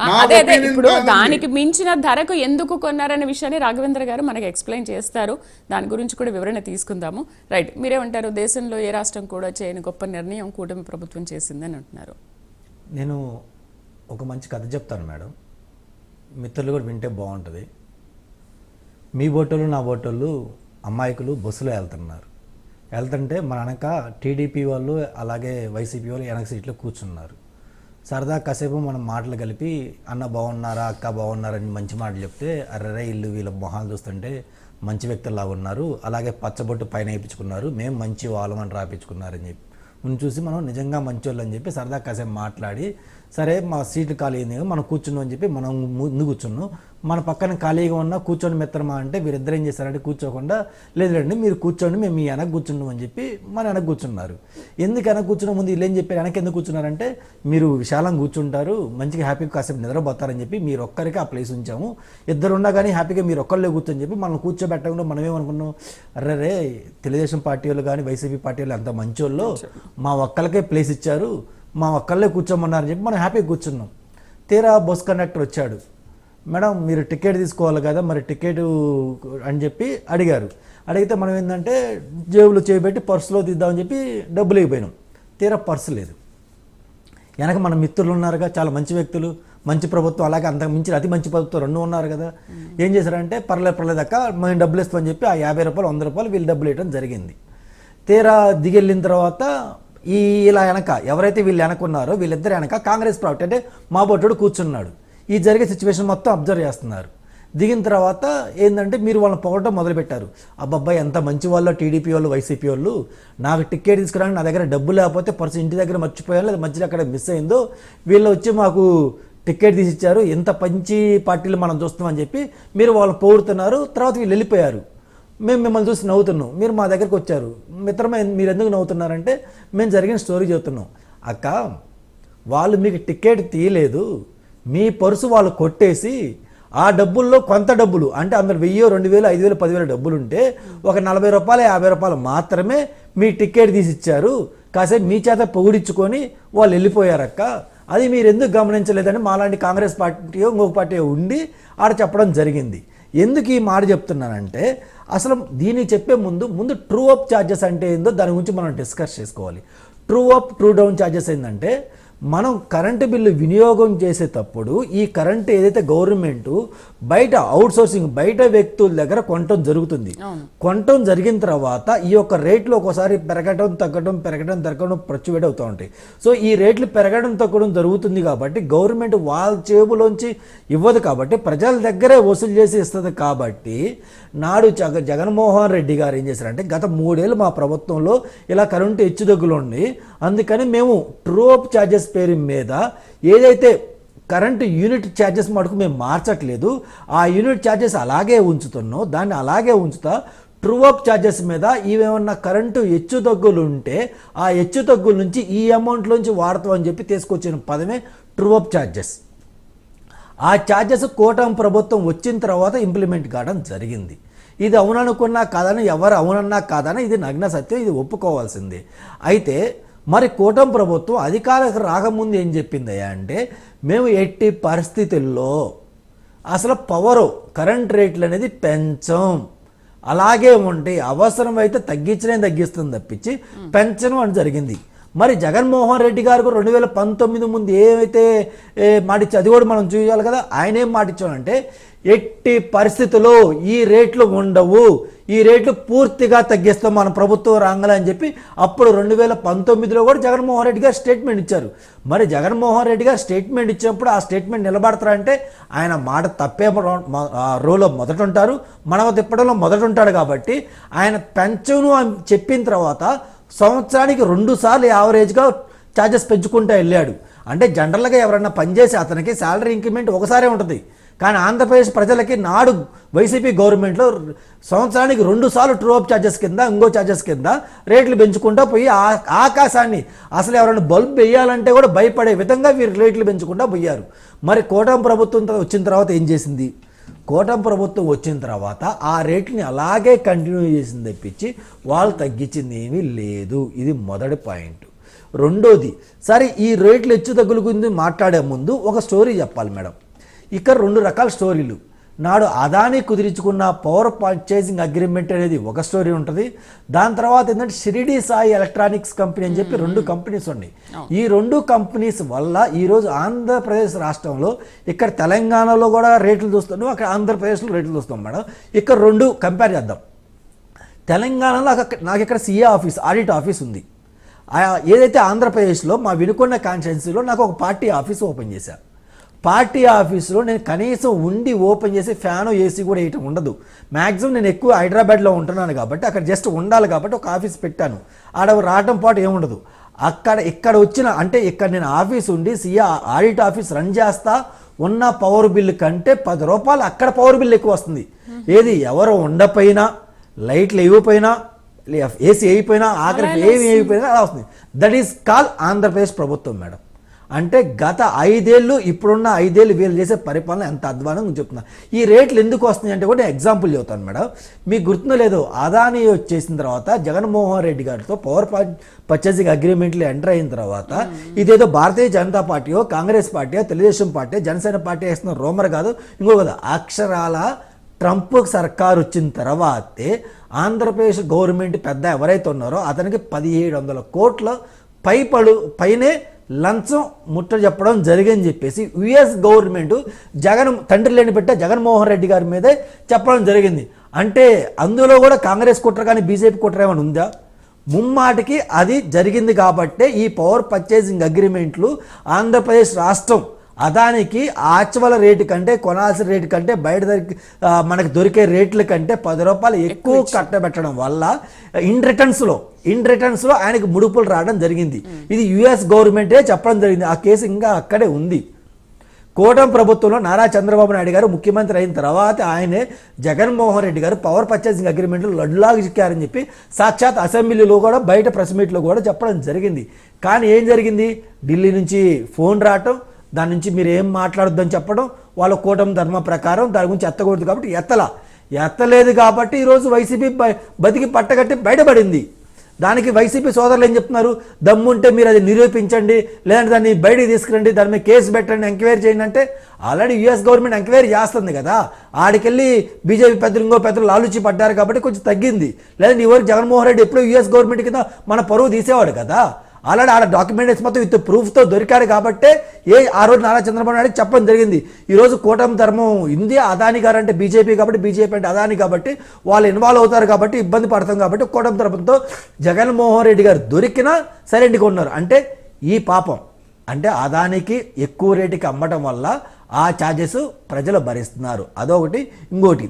అదే అదే ఇప్పుడు. దానికి మించిన ధరకు ఎందుకు కొన్నారనే విషయాన్ని రాఘవేంద్ర గారు మనకి ఎక్స్ప్లెయిన్ చేస్తారు. దాని గురించి కూడా వివరణ తీసుకుందాము. రైట్ మీరేమంటారు? దేశంలో ఏ రాష్ట్రం కూడా చేయని గొప్ప నిర్ణయం కూటమి ప్రభుత్వం చేసిందని అంటున్నారు. నేను ఒక మంచి కథ చెప్తాను మేడం. మిత్రులు కూడా వింటే బాగుంటుంది. మీ బోటోళ్ళు నా బోటోళ్ళు అమ్మాయికులు బస్సులో వెళ్తున్నారు. వెళ్తుంటే మన వెనక టీడీపీ వాళ్ళు అలాగే వైసీపీ వాళ్ళు వెనక సీట్లో కూర్చున్నారు. సరదా కాసేపు మనం మాటలు కలిపి అన్న బాగున్నారా అక్క బాగున్నారా అని మంచి మాటలు చెప్తే అర్రరే ఇల్లు వీళ్ళ మొహాలు చూస్తుంటే మంచి వ్యక్తుల్లా ఉన్నారు. అలాగే పచ్చబొట్టు పైన వేయించుకున్నారు. మేము మంచి వాళ్ళమని రాపించుకున్నారని చెప్పి. ముందు చూసి మనం నిజంగా మంచోళ్ళు అని చెప్పి సరదా కాసేపు మాట్లాడి సరే మా సీట్లు ఖాళీ అయింది మనం కూర్చున్నాం అని చెప్పి మనం ముందు కూర్చున్నాం. మన పక్కన ఖాళీగా ఉన్న కూర్చొని మిత్రమా అంటే వీరిద్దరు ఏం చేశారంటే కూర్చోకుండా లేదులేండి మీరు కూర్చోండి మేము మీ వెనక కూర్చున్నాం అని చెప్పి మన వెనక కూర్చున్నారు. ఎందుకు వెనక కూర్చున్న? ముందు వీళ్ళు ఏం చెప్పారు? వెనక ఎందుకు కూర్చున్నారంటే మీరు విశాలంగా కూర్చుంటారు మంచిగా హ్యాపీగా కాసేపు నిద్రపోతారని చెప్పి మీరు ఒక్కరికి ఆ ప్లేస్ ఉంచాము. ఇద్దరు ఉన్నా కానీ హ్యాపీగా మీరు ఒక్కళ్ళే కూర్చొని చెప్పి మనం కూర్చోబెట్టకుండా మనం ఏమనుకున్నాం? అరే రే తెలుగుదేశం పార్టీ వాళ్ళు కానీ వైసీపీ పార్టీ వాళ్ళు ఎంత మంచోళ్ళు. మా ఒక్కళ్ళకే ప్లేస్ ఇచ్చారు. మా ఒక్కళ్ళే కూర్చోమన్నారని చెప్పి మనం హ్యాపీగా కూర్చున్నాం. తీరా బస్ కండక్టర్ వచ్చాడు. మేడం మీరు టికెట్ తీసుకోవాలి కదా మరి టికెట్ అని చెప్పి అడిగారు. అడిగితే మనం ఏంటంటే జేబులో చేయబెట్టి పర్సులో తీద్దామని చెప్పి డబ్బులు ఇవ్వపోయినాం తీరా పర్సు లేదు. వెనక మన మిత్రులు ఉన్నారుగా చాలా మంచి వ్యక్తులు మంచి ప్రభుత్వం అలాగే అంతకు మించి అతి మంచి ప్రభుత్వం రెండు ఉన్నారు కదా. ఏం చేశారంటే పర్లేదు పర్లేదు అక్క మేము డబ్బులు ఇస్తామని చెప్పి ఆ యాభై రూపాయలు వంద రూపాయలు వీళ్ళు డబ్బులు ఇవ్వడం జరిగింది. తీరా దిగెళ్ళిన తర్వాత ఈ ఇలా వెనక ఎవరైతే వీళ్ళు వెనక ఉన్నారో వీళ్ళిద్దరు వెనక కాంగ్రెస్ పార్టీ అంటే మా బొట్టుడు కూర్చున్నాడు. ఈ జరిగే సిచ్యువేషన్ మొత్తం అబ్జర్వ్ చేస్తున్నారు. దిగిన తర్వాత ఏంటంటే మీరు వాళ్ళని పొగడం మొదలుపెట్టారు. అబ్బాయి ఎంత మంచి వాళ్ళు టీడీపీ వాళ్ళు వైసీపీ వాళ్ళు. నాకు టికెట్ తీసుకురానికి నా దగ్గర డబ్బు లేకపోతే పర్సు ఇంటి దగ్గర మర్చిపోయాను లేదా మధ్యలో అక్కడ మిస్ అయిందో వీళ్ళు వచ్చి మాకు టికెట్ తీసి ఇచ్చారు ఎంత మంచి పార్టీలు మనం చూస్తామని చెప్పి మీరు వాళ్ళు పోరుతున్నారు తర్వాత వీళ్ళు వెళ్ళిపోయారు. మేము మిమ్మల్ని చూసి నవ్వుతున్నాం. మీరు మా దగ్గరికి వచ్చారు. మిత్రమే మీరు ఎందుకు నవ్వుతున్నారంటే మేము జరిగిన స్టోరీ చెబుతున్నాం. అక్క వాళ్ళు మీకు టికెట్ తీయలేదు. మీ పర్సు వాళ్ళు కొట్టేసి ఆ డబ్బుల్లో కొంత డబ్బులు అంటే అందులో వెయ్యో రెండు వేలు ఐదు వేలు పదివేల డబ్బులు ఉంటే ఒక నలభై రూపాయలు యాభై రూపాయలు మాత్రమే మీ టికెట్ తీసి ఇచ్చారు కాసేపు మీ చేత పొగిడించుకొని వాళ్ళు వెళ్ళిపోయారక్క. అది మీరు ఎందుకు గమనించలేదని మాలాంటి కాంగ్రెస్ పార్టీ ఇంకొక పార్టీ ఉండి ఆడ చెప్పడం జరిగింది. ఎందుకు ఈ మాట చెప్తున్నానంటే అసలు దీన్ని చెప్పే ముందు ముందు ట్రూ అప్ ఛార్జెస్ అంటే ఏందో దాని గురించి మనం డిస్కస్ చేసుకోవాలి. True up true down charges ఏంటంటే మనం కరెంటు బిల్లు వినియోగం చేసేటప్పుడు ఈ కరెంటు ఏదైతే గవర్నమెంట్ బయట అవుట్ సోర్సింగ్ బయట వ్యక్తుల దగ్గర కొనటం జరుగుతుంది. కొనటం జరిగిన తర్వాత ఈ యొక్క రేట్లు ఒకసారి పెరగడం తగ్గడం పెరగడం తగ్గడం ప్రచువేట్ అవుతూ ఉంటాయి. సో ఈ రేట్లు పెరగడం తగ్గడం జరుగుతుంది కాబట్టి గవర్నమెంట్ వాళ్ళ చేబులోంచి ఇవ్వదు కాబట్టి ప్రజల దగ్గరే వసూలు చేసి ఇస్తుంది కాబట్టి నాడు జగ జగన్మోహన్ రెడ్డి గారు ఏం చేశారంటే గత మూడేళ్ళు మా ప్రభుత్వంలో ఇలా కరెంటు హెచ్చుతగ్గులు ఉంది అందుకని మేము ట్రోప్ ఛార్జెస్ పేరు మీద ఏదైతే కరెంటు యూనిట్ ఛార్జెస్ మటుకు మేము మార్చట్లేదు ఆ యూనిట్ ఛార్జెస్ అలాగే ఉంచుతున్నాం. దాన్ని అలాగే ఉంచుతా ట్రూఅప్ ఛార్జెస్ మీద ఇవేమన్నా కరెంటు హెచ్చు తగ్గులు ఉంటే ఆ హెచ్చు తగ్గుల నుంచి ఈ అమౌంట్లోంచి వాడతాం అని చెప్పి తీసుకొచ్చిన పదమే ట్రూఅప్ ఛార్జెస్ ఆ ఛార్జెస్ కూటమి ప్రభుత్వం వచ్చిన తర్వాత ఇంప్లిమెంట్ కావడం జరిగింది. ఇది అవుననుకున్నా కాదని ఎవరు అవునన్నా కాదని ఇది నగ్న సత్యం ఇది ఒప్పుకోవాల్సిందే. అయితే మరి కూటమి ప్రభుత్వం అధికారకు రాకముందు ఏం చెప్పిందయ్యా అంటే మేము ఎట్టి పరిస్థితుల్లో అసలు పవరు కరెంట్ రేట్లు అనేది పెంచం. అలాగే ఉంటే అవసరమైతే తగ్గించడం తగ్గిస్తుంది తప్పించి పెంచడం అని జరిగింది. మరి జగన్మోహన్ రెడ్డి గారు రెండు వేల పంతొమ్మిది ముందు ఏమైతే ఏ, మాటిచ్చి అది కూడా మనం చూడాలి కదా. ఆయన ఏం మాటిచ్చాడంటే ఎట్టి పరిస్థితుల్లో ఈ రేట్లు ఉండవు ఈ రేట్లు పూర్తిగా తగ్గిస్తాం మన ప్రభుత్వం రాంగలే అని చెప్పి అప్పుడు రెండు వేల పంతొమ్మిదిలో కూడా జగన్మోహన్ రెడ్డి గారు స్టేట్మెంట్ ఇచ్చారు. మరి జగన్మోహన్ రెడ్డి గారు స్టేట్మెంట్ ఇచ్చినప్పుడు ఆ స్టేట్మెంట్ నిలబడతారంటే ఆయన మాట తప్పే రో- రోలో మొదట ఉంటారు మనవ తిప్పడంలో మొదట ఉంటాడు కాబట్టి ఆయన పెంచను అని చెప్పిన తర్వాత సంవత్సరానికి రెండు సార్లు యావరేజ్గా ఛార్జెస్ పెంచుకుంటూ వెళ్ళాడు. అంటే జనరల్గా ఎవరన్నా పనిచేసి అతనికి శాలరీ ఇంక్రిమెంట్ ఒకసారే ఉంటుంది. కానీ ఆంధ్రప్రదేశ్ ప్రజలకి నాడు వైసీపీ గవర్నమెంట్లో సంవత్సరానికి రెండు సార్లు ట్రూ అప్ ఛార్జెస్ కింద ఇంకో ఛార్జెస్ కింద రేట్లు పెంచుకుంటూ పోయి ఆ- ఆకాశాన్ని అసలు ఎవరైనా బల్బ్ వేయాలంటే కూడా భయపడే విధంగా వీరు రేట్లు పెంచుకుంటూ పోయారు. మరి కోటం ప్రభుత్వం వచ్చిన తర్వాత ఏం చేసింది? కూటమి ప్రభుత్వం వచ్చిన తర్వాత ఆ రేట్ని అలాగే కంటిన్యూ చేసింది తెప్పించి వాళ్ళు తగ్గించింది ఏమీ లేదు. ఇది మొదటి పాయింట్. రెండోది సరే ఈ రేట్లు హెచ్చు తగ్గుల గురించి మాట్లాడే ముందు ఒక స్టోరీ చెప్పాలి మేడం. ఇక్కడ రెండు రకాల స్టోరీలు. నాడు అదాని కుదిరించుకున్న పవర్ పర్చేసింగ్ అగ్రిమెంట్ అనేది ఒక స్టోరీ ఉంటుంది. దాని తర్వాత ఏంటంటే షిరిడి సాయి ఎలక్ట్రానిక్స్ కంపెనీ అని చెప్పి రెండు కంపెనీస్ ఉన్నాయి. ఈ రెండు కంపెనీస్ వల్ల ఈరోజు ఆంధ్రప్రదేశ్ రాష్ట్రంలో ఇక్కడ తెలంగాణలో కూడా రేట్లు చూస్తున్నాం అక్కడ ఆంధ్రప్రదేశ్లో రేట్లు చూస్తాం మేడం. ఇక్కడ రెండు కంపేర్ చేద్దాం. తెలంగాణలో నాకు అక్కడ- నాకు ఇక్కడ సీఏ ఆఫీస్ ఆడిట్ ఆఫీస్ ఉంది. ఏదైతే ఆంధ్రప్రదేశ్లో మా వినుకొండ కాన్స్టిట్యున్సీలో నాకు ఒక పార్టీ ఆఫీస్ ఓపెన్ చేశారు పార్టీ ఆఫీసులో నేను కనీసం ఉండి ఓపెన్ చేసి ఫ్యాన్ ఏసీ కూడా వేయటం ఉండదు. మ్యాక్సిమం నేను ఎక్కువ హైదరాబాద్లో ఉంటున్నాను కాబట్టి అక్కడ జస్ట్ ఉండాలి కాబట్టి ఒక ఆఫీస్ పెట్టాను. ఆడ రావటం పాటు ఏముండదు అక్కడ ఇక్కడ వచ్చిన అంటే ఇక్కడ నేను ఆఫీస్ ఉండి సీఏ ఆడిట్ ఆఫీస్ రన్ చేస్తా ఉన్న పవర్ బిల్లు కంటే పది రూపాయలు అక్కడ పవర్ బిల్ ఎక్కువ వస్తుంది. ఏది ఎవరు ఉండపోయినా లైట్లు ఇవ్వపోయినా ఏసీ అయిపోయినా ఆఖరికి ఏమి అయిపోయినా అలా వస్తుంది. దట్ ఈస్ కాల్ ఆంధ్రప్రదేశ్ ప్రభుత్వం మేడం. అంటే గత ఐదేళ్ళు ఇప్పుడున్న ఐదేళ్ళు వీళ్ళు చేసే పరిపాలన ఎంత అధ్వానంగా చెప్తున్నా. ఈ రేట్లు ఎందుకు వస్తున్నాయి అంటే కూడా ఎగ్జాంపుల్ చెబుతాను మేడం. మీకు గుర్తుందో లేదు అదానీ వచ్చేసిన తర్వాత జగన్మోహన్ రెడ్డి గారితో పవర్ పర్చేసింగ్ అగ్రిమెంట్లు ఎంటర్ అయిన తర్వాత ఇదేదో భారతీయ జనతా పార్టీయో కాంగ్రెస్ పార్టీయో తెలుగుదేశం పార్టీ జనసేన పార్టీ వేస్తున్న రోమర్ కాదు ఇంకో కదా అక్షరాల ట్రంప్ సర్కార్ వచ్చిన తర్వాతే ఆంధ్రప్రదేశ్ గవర్నమెంట్ పెద్ద ఎవరైతే ఉన్నారో అతనికి పదిహేడు వందల కోట్ల పైపడు పైనే లంచం ముట్ట చెప్పడం జరిగని చెప్పేసి యుఎస్ గవర్నమెంట్ జగన్ తండ్రి లేని పెట్ట జగన్మోహన్ రెడ్డి గారి మీదే చెప్పడం జరిగింది. అంటే అందులో కూడా కాంగ్రెస్ కుట్ర కానీ బీజేపీ కుట్ర ఏమైనా ఉందా? ముమ్మాటికి అది జరిగింది కాబట్టే ఈ పవర్ పర్చేసింగ్ అగ్రిమెంట్లు ఆంధ్రప్రదేశ్ రాష్ట్రం అదానికి ఆచవల రేటు కంటే కొనాల్సిన రేటు కంటే బయట మనకు దొరికే రేట్ల కంటే పది రూపాయలు ఎక్కువ కట్టబెట్టడం వల్ల ఇన్ రిటర్న్స్లో ఇన్ రిటర్న్స్లో ఆయనకి ముడుపులు రావడం జరిగింది. ఇది యుఎస్ గవర్నమెంటే చెప్పడం జరిగింది. ఆ కేసు ఇంకా అక్కడే ఉంది. కూటమి ప్రభుత్వంలో నారా చంద్రబాబు నాయుడు గారు ముఖ్యమంత్రి అయిన తర్వాత ఆయనే జగన్మోహన్ రెడ్డి గారు పవర్ పర్చేసింగ్ అగ్రిమెంట్లు లడ్డులాగా చిక్కారని చెప్పి సాక్షాత్ అసెంబ్లీలో కూడా బయట ప్రెస్ మీట్లో కూడా చెప్పడం జరిగింది. కానీ ఏం జరిగింది? ఢిల్లీ నుంచి ఫోన్ రావటం దాని నుంచి మీరు ఏం మాట్లాడొద్దని చెప్పడం వాళ్ళ కూటమి ధర్మ ప్రకారం దాని గురించి ఎత్తకూడదు కాబట్టి ఎత్తల. ఎత్తలేదు కాబట్టి ఈరోజు వైసీపీ బతికి పట్టగట్టి బయటపడింది. దానికి వైసీపీ సోదరులు ఏం చెప్తున్నారు? దమ్ముంటే మీరు అది నిరూపించండి లేదంటే దాన్ని బయటికి తీసుకురండి దాని మీద కేసు పెట్టండి ఎంక్వైరీ చేయండి అంటే ఆల్రెడీ యూఎస్ గవర్నమెంట్ ఎంక్వైరీ చేస్తుంది కదా. ఆడికెళ్ళి బీజేపీ పెద్దలు ఇంకో పెద్దలు లాలుచి పడ్డారు కాబట్టి కొంచెం తగ్గింది. లేదంటే ఎవరు జగన్మోహన్ రెడ్డి ఎప్పుడూ యూఎస్ గవర్నమెంట్ కింద మన పరువు తీసేవాడు కదా. ఆల్రెడీ ఆడ డాక్యుమెంటేషన్ మొత్తం విత్ ప్రూఫ్తో దొరికాడు కాబట్టే ఏ ఆ రోజు నారా చంద్రబాబు నాయుడు చెప్పడం జరిగింది. ఈరోజు కూటమి ధర్మం ఇంది అదాని గారు అంటే బీజేపీ కాబట్టి బీజేపీ అంటే అదాని కాబట్టి వాళ్ళు ఇన్వాల్వ్ అవుతారు కాబట్టి ఇబ్బంది పడతాం కాబట్టి కూటమి ధర్మంతో జగన్మోహన్ రెడ్డి గారు దొరికినా సైలెంట్గా ఉన్నారు. అంటే ఈ పాపం. అంటే అదానికి ఎక్కువ రేటుకి అమ్మటం వల్ల ఆ ఛార్జెస్ ప్రజలు భరిస్తున్నారు. అదొకటి. ఇంకోటి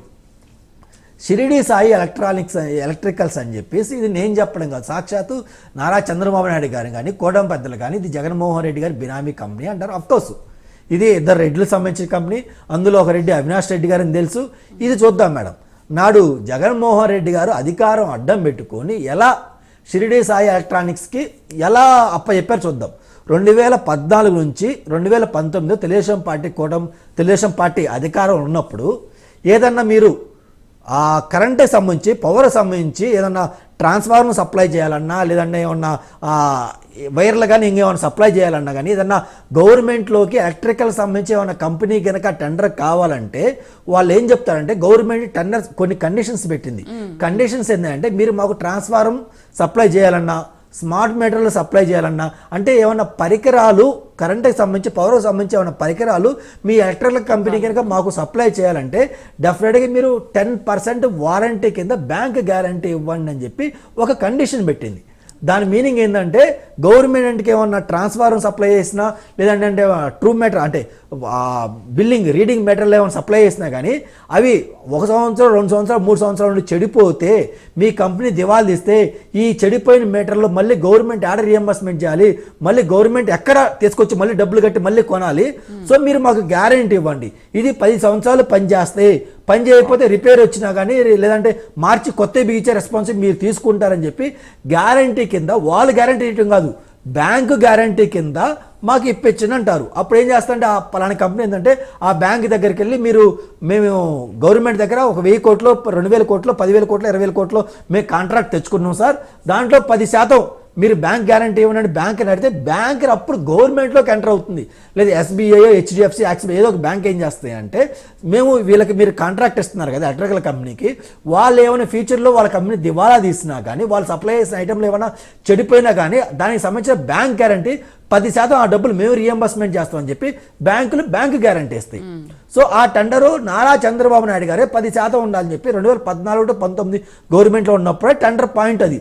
షిరిడి సాయి ఎలక్ట్రానిక్స్ ఎలక్ట్రికల్స్ అని చెప్పేసి ఇది నేను చెప్పడం కాదు. సాక్షాత్తు నారా చంద్రబాబు నాయుడు గారు కానీ కోటం పెద్దలు కానీ ఇది జగన్మోహన్ రెడ్డి గారి బినామీ కంపెనీ అంటారు. అఫ్కోర్స్ ఇది ఇద్దరు రెడ్లకు సంబంధించిన కంపెనీ అందులో ఒక రెడ్డి అవినాష్ రెడ్డి గారని తెలుసు. ఇది చూద్దాం మేడం. నాడు జగన్మోహన్ రెడ్డి గారు అధికారం అడ్డం పెట్టుకొని ఎలా షిరిడి సాయి ఎలక్ట్రానిక్స్కి ఎలా అప్పచెప్పారు చూద్దాం. రెండు వేల పద్నాలుగు నుంచి రెండు వేల పంతొమ్మిదిలో తెలుగుదేశం పార్టీ కూటమి తెలుగుదేశం పార్టీ అధికారం ఉన్నప్పుడు ఏదన్నా మీరు ఆ కరెంట్కి సంబంధించి పవర్ సంబంధించి ఏదన్నా ట్రాన్స్ఫార్మర్ సప్లై చేయాలన్నా లేదంటే ఏమన్నా వైర్లు కానీ ఇంకేమైనా సప్లై చేయాలన్నా కానీ ఏదన్నా గవర్నమెంట్లోకి ఎలక్ట్రికల్ సంబంధించి ఏమైనా కంపెనీ కనుక టెండర్ కావాలంటే వాళ్ళు ఏం చెప్తారంటే గవర్నమెంట్ టెండర్ కొన్ని కండిషన్స్ పెట్టింది. కండిషన్స్ ఏంటంటే మీరు మాకు ట్రాన్స్ఫార్మర్ సప్లై చేయాలన్నా స్మార్ట్ మీటర్లు సప్లై చేయాలన్నా అంటే ఏమైనా పరికరాలు కరెంట్కి సంబంధించి పవర్కి సంబంధించి ఏమైనా పరికరాలు మీ ఎలక్ట్రికల్ కంపెనీ కనుక మాకు సప్లై చేయాలంటే డెఫినెట్గా మీరు టెన్ పర్సెంట్ వారంటీ కింద బ్యాంక్ గ్యారంటీ ఇవ్వండి అని చెప్పి ఒక కండిషన్ పెట్టింది. దాని మీనింగ్ ఏంటంటే గవర్నమెంట్కి ఏమన్నా ట్రాన్స్ఫార్మర్ సప్లై చేసినా లేదంటే ట్రూ మీటర్ అంటే బిల్లింగ్ రీడింగ్ మెటీరియల్ ఏమైనా సప్లై చేసినా కానీ అవి ఒక సంవత్సరం రెండు సంవత్సరాలు మూడు సంవత్సరాల నుండి చెడిపోతే మీ కంపెనీ దివాలు తీస్తే ఈ చెడిపోయిన మెటీరియల్ మళ్ళీ గవర్నమెంట్ ఆర్డర్ రియంబర్స్మెంట్ చేయాలి? మళ్ళీ గవర్నమెంట్ ఎక్కడ తీసుకొచ్చి మళ్ళీ డబ్బులు కట్టి మళ్ళీ కొనాలి? సో మీరు మాకు గ్యారంటీ ఇవ్వండి. ఇది పది సంవత్సరాలు పనిచేస్తాయి పని చేయకపోతే రిపేర్ వచ్చినా కానీ లేదంటే మార్చి కొత్త బిగించే రెస్పాన్స్ మీరు తీసుకుంటారని చెప్పి గ్యారంటీ కింద వాళ్ళు గ్యారంటీ ఇవ్వడం కాదు. బ్యాంకు గ్యారంటీ కింద మాకు ఇప్పించండి అంటారు అప్పుడు ఏం చేస్తారంటే ఆ పలానా కంపెనీ ఏంటంటే ఆ బ్యాంక్ దగ్గరికి వెళ్ళి మీరు మేము గవర్నమెంట్ దగ్గర ఒక వెయ్యి కోట్లు రెండు వేల కోట్లు పదివేల కోట్లు ఇరవై వేల కోట్లు మేము కాంట్రాక్ట్ తెచ్చుకున్నాం సార్. దాంట్లో పది శాతం మీరు బ్యాంక్ గ్యారంటీ ఇవ్వండి బ్యాంక్ అని అడిగితే బ్యాంక్ అప్పుడు గవర్నమెంట్లోకి ఎంటర్ అవుతుంది. లేదా ఎస్బీఐ హెచ్డిఎఫ్సి యాక్సిస్ ఏదో ఒక బ్యాంక్ ఏం చేస్తాయి అంటే మేము వీళ్ళకి మీరు కాంట్రాక్ట్ ఇస్తున్నారు కదా ఎలక్ట్రికల్ కంపెనీకి వాళ్ళు ఏమైనా ఫ్యూచర్లో వాళ్ళ కంపెనీ దివాలా తీసినా కానీ వాళ్ళు సప్లై చేసిన ఐటమ్లు ఏమైనా చెడిపోయినా కానీ దానికి సంబంధించిన బ్యాంక్ గ్యారంటీ పది శాతం ఆ డబ్బులు మేము రియంబర్స్మెంట్ చేస్తామని చెప్పి బ్యాంకులు బ్యాంకు గ్యారంటీ ఇస్తాయి. సో ఆ టెండరు నారా చంద్రబాబు నాయుడు గారే పది శాతం ఉండాలని చెప్పి రెండు వేల పద్నాలుగు టు పంతొమ్మిది గవర్నమెంట్లో ఉన్నప్పుడే టెండర్ పాయింట్ అది.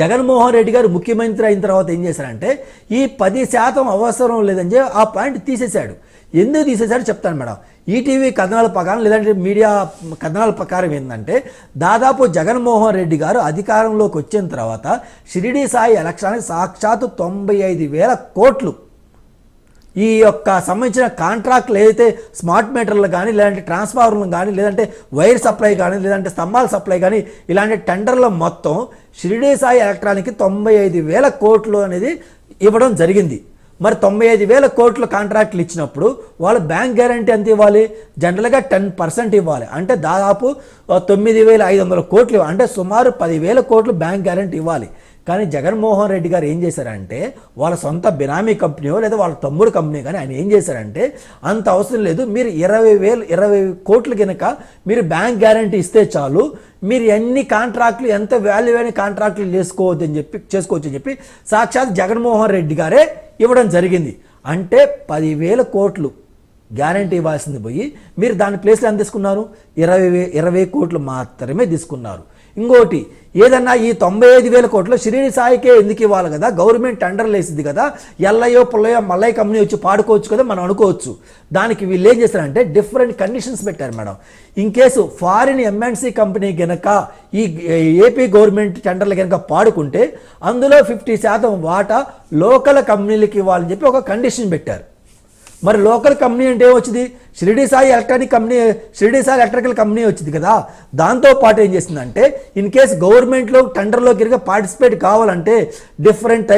జగన్మోహన్ రెడ్డి గారు ముఖ్యమంత్రి అయిన తర్వాత ఏం చేశారంటే ఈ పది శాతం అవసరం లేదని చెప్పి ఆ పాయింట్ తీసేశాడు. ఎందుకు తీసేశాడు చెప్తాను మేడం. ఈటీవీ కథనాల ప్రకారం లేదంటే మీడియా కథనాల ప్రకారం ఏంటంటే దాదాపు జగన్మోహన్ రెడ్డి గారు అధికారంలోకి వచ్చిన తర్వాత షిరిడి సాయి ఎలక్షన్కి సాక్షాత్తు తొంభై ఐదు వేల కోట్లు. ఈ యొక్క సంబంధించిన కాంట్రాక్ట్లు ఏదైతే స్మార్ట్ మీటర్లు కానీ లేదంటే ట్రాన్స్ఫార్మర్లు కానీ లేదంటే వైర్ సప్లై కానీ లేదంటే స్తంభాల సప్లై కానీ ఇలాంటి టెండర్ల మొత్తం షిరిడి సాయి ఎలక్ట్రానిక్కి తొంభై ఐదు వేల కోట్లు అనేది ఇవ్వడం జరిగింది. మరి తొంభై ఐదు వేల కోట్ల కాంట్రాక్ట్లు ఇచ్చినప్పుడు వాళ్ళు బ్యాంక్ గ్యారంటీ ఎంత ఇవ్వాలి? జనరల్గా టెన్ పర్సెంట్ ఇవ్వాలి. అంటే దాదాపు తొమ్మిది వేల ఐదు వందల కోట్లు ఇవ్వాలి. అంటే సుమారు పదివేల కోట్లు బ్యాంక్ గ్యారంటీ ఇవ్వాలి. కానీ జగన్మోహన్ రెడ్డి గారు ఏం చేశారంటే వాళ్ళ సొంత బినామీ కంపెనీయో లేదా వాళ్ళ తమ్ముడు కంపెనీ కానీ ఆయన ఏం చేశారంటే అంత అవసరం లేదు మీరు ఇరవై వేలు ఇరవై కోట్లు కనుక మీరు బ్యాంక్ గ్యారంటీ ఇస్తే చాలు మీరు ఎన్ని కాంట్రాక్ట్లు ఎంత వాల్యూ అయిన కాంట్రాక్ట్లు చేసుకోవద్దు అని చెప్పి చేసుకోవచ్చు అని చెప్పి సాక్షాత్ జగన్మోహన్ రెడ్డి గారే ఇవ్వడం జరిగింది. అంటే పదివేల కోట్లు గ్యారంటీ ఇవ్వాల్సింది పోయి మీరు దాని ప్లేస్లో ఎంత తీసుకున్నారు? ఇరవై వే ఇరవై కోట్లు మాత్రమే తీసుకున్నారు. ఇంకోటి ఏదన్నా ఈ తొంభై ఐదు వేల కోట్లు షిరిడి సాయికే ఎందుకు ఇవ్వాలి కదా? గవర్నమెంట్ టెండర్లు వేసింది కదా. ఎల్లయో పుల్లయో మల్లయ్య కంపెనీ వచ్చి పాడుకోవచ్చు కదా మనం అనుకోవచ్చు. దానికి వీళ్ళు ఏం చేస్తారంటే డిఫరెంట్ కండిషన్స్ పెట్టారు madam. In case foreign MNC company గనక ఈ ఏపీ గవర్నమెంట్ టెండర్లు కనుక పాడుకుంటే అందులో ఫిఫ్టీ శాతం వాటా లోకల్ కంపెనీలకి ఇవ్వాలని చెప్పి ఒక కండిషన్ పెట్టారు. మరి లోకల్ కంపెనీ అంటే ఏమొచ్చింది? Shirdi Sai electronic company Shirdi Sai electrical company వచ్చింది కదా. దాంతో పాటు ఏం చేసిందంటే ఇన్ కేస్ గవర్నమెంట్లో టెండర్లో కనుక పార్టిసిపేట్ కావాలంటే డిఫరెంట్ టైప్